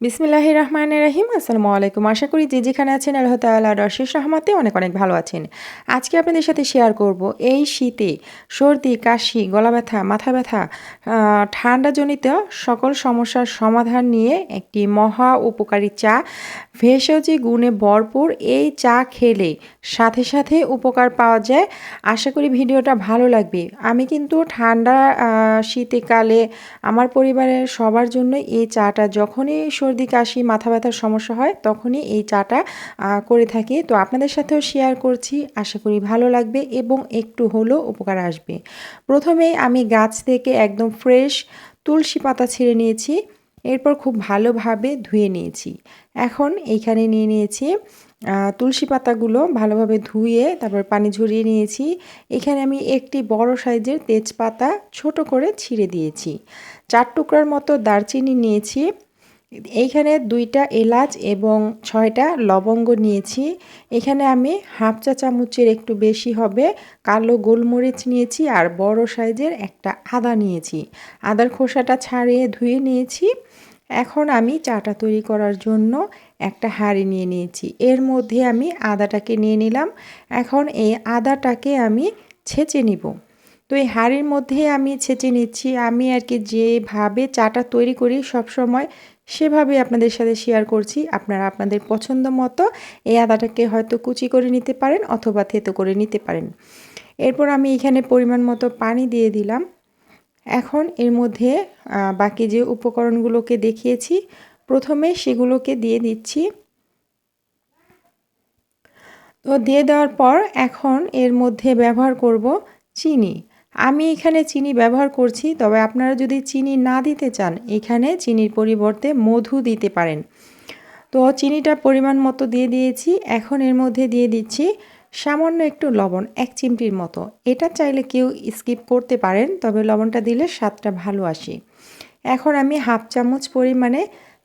বিসমিল্লাহ রহমান রাহিম আসসালামু আলাইকুম আশা করি যে যেখানে আছেন আল্লাহ তাল্লাহ রশিস রহমাতে অনেক অনেক ভালো আছেন। আজকে আপনাদের সাথে শেয়ার করব এই শীতে সর্দি, কাশি, গলা ব্যথা, মাথা ব্যথা ঠান্ডাজনিত সকল সমস্যার সমাধান নিয়ে একটি মহা উপকারী চা। ভেষজি গুণে ভরপুর এই চা খেলে সাথে সাথে উপকার পাওয়া যায়। আশা করি ভিডিওটা ভালো লাগবে। আমি কিন্তু ঠান্ডা শীতকালে আমার পরিবারের সবার জন্য এই চাটা যখনই সর্দি, কাশি, মাথা ব্যথার সমস্যা হয়, তখনই এই চাটা করে থাকি। তো আপনাদের সাথেও শেয়ার করছি, আশা করি ভালো লাগবে এবং একটু হলেও উপকার আসবে। প্রথমেই আমি গাছ থেকে একদম ফ্রেশ তুলসী পাতা ছিঁড়ে নিয়েছি, এরপর খুব ভালোভাবে ধুয়ে নিয়েছি। এখন এইখানে নিয়ে নিয়েছি তুলসী পাতাগুলো ভালোভাবে ধুয়ে তারপর পানি ঝরিয়ে নিয়েছি। এখানে আমি একটি বড় সাইজের তেজপাতা ছোট করে ছিঁড়ে দিয়েছি। চার টুকরার মতো দারচিনি নিয়েছি এইখানে দুইটা এলাচ এবং ছয়টা লবঙ্গ নিয়েছি। এখানে আমি হাফ চা চামচের একটু বেশি হবে কালো গোলমরিচ নিয়েছি আর বড় সাইজের একটা আদা নিয়েছি। আদার খোসাটা ছাড়িয়ে ধুয়ে নিয়েছি। এখন আমি চাটা তৈরি করার জন্য একটা হাঁড়ি নিয়ে নিয়েছি। এর মধ্যে আমি আদাটাকে নিয়ে নিলাম। এখন এই আদাটাকে আমি ছেঁচে নিব। তো এই হাঁড়ির মধ্যে আমি ছেঁচে নিচ্ছি। আমি আর কি যেভাবে চাটা তৈরি করি সব সময় সেভাবে আপনাদের সাথে শেয়ার করছি। আপনারা আপনাদের পছন্দ মতো এই আদাটাকে হয়তো কুচি করে নিতে পারেন অথবা থেতো করে নিতে পারেন। এরপর আমি এখানে পরিমাণ মতো পানি দিয়ে দিলাম। এখন এর মধ্যে বাকি যে উপকরণগুলোকে দেখিয়েছি, প্রথমে সেগুলোকে দিয়ে দিচ্ছি। তো দিয়ে দেওয়ার পর এখন এর মধ্যে ব্যবহার করব চিনি। আমি এখানে চিনি ব্যবহার করছি, তবে আপনারা যদি চিনি না দিতে চান, এখানে চিনির পরিবর্তে মধু দিতে পারেন। তো চিনিটা পরিমাণ মতো দিয়ে দিয়েছি, এখন এর মধ্যে দিয়ে দিচ্ছি সামান্য একটু লবণ, এক চিমটির মতো। এটা চাইলে কেউ স্কিপ করতে পারেন, তবে লবণটা দিলে স্বাদটা ভালো আসে। এখন আমি হাফ চামচ পরিমাণে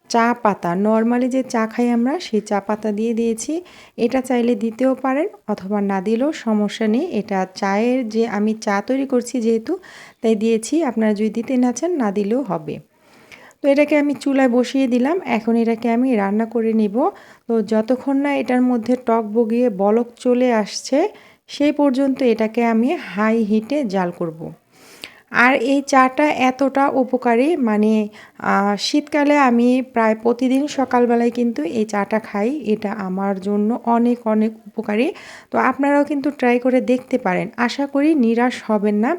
চা পাতা। নর্মালি যে চা খাই আমরা, সেই চা পাতা দিয়ে দিয়েছি। এটা চাইলে দিতেও পারেন অথবা না দিলেও সমস্যা নেই। এটা চায়ের যে, আমি চা তৈরি করছি যেহেতু, তাই দিয়েছি। আপনারা যদি দিতে না চান, না দিলেও হবে। তো এটাকে আমি চুলায় বসিয়ে দিলাম। এখন এটাকে আমি রান্না করে নিব। তো যতক্ষণ না এটার মধ্যে টক বগিয়ে বলক চলে আসছে, সেই পর্যন্ত এটাকে আমি হাই হিটে জাল করব। আর এই চাটা এতটা উপকারী মানে শীতকালে আমি প্রায় প্রতিদিন সকালবেলায় কিন্তু এই চাটা খাই। এটা আমার জন্য অনেক অনেক উপকারী। তো আপনারাও কিন্তু ট্রাই করে দেখতে পারেন। আশা করি নিরাশ হবেন না।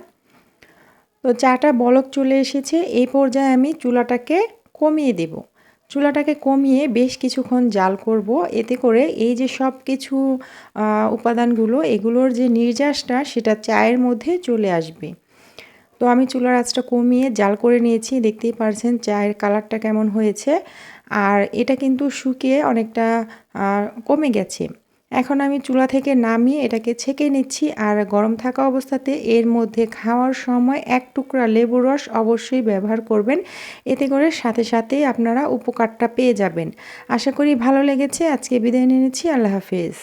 তো চাটা বলক চলে এসেছে। এই পর্যায়ে আমি চুলাটাকে কমিয়ে দেব। চুলাটাকে কমিয়ে বেশ কিছুক্ষণ জাল করব। এতে করে এই যে সব কিছু উপাদানগুলো, এগুলোর যে নির্যাসটা, সেটা চায়ের মধ্যে চলে আসবে। তো আমি চুলার আঁচটা কমিয়ে জাল করে নিয়েছি। দেখতেই পারছেন চায়ের কালারটা কেমন হয়েছে। আর এটা কিন্তু শুকিয়ে অনেকটা কমে গেছে। এখন আমি চুলা থেকে নামিয়ে এটাকে ছেঁকে নিচ্ছি। আর গরম থাকা অবস্থাতে এর মধ্যে খাওয়ার সময় এক টুকরা লেবু রস অবশ্যই ব্যবহার করবেন। এতে করে সাথে সাথেই আপনারা উপকারটা পেয়ে যাবেন। আশা করি ভালো লেগেছে। আজকে বিদায় নিয়েছি আল্লাহ হাফেজ।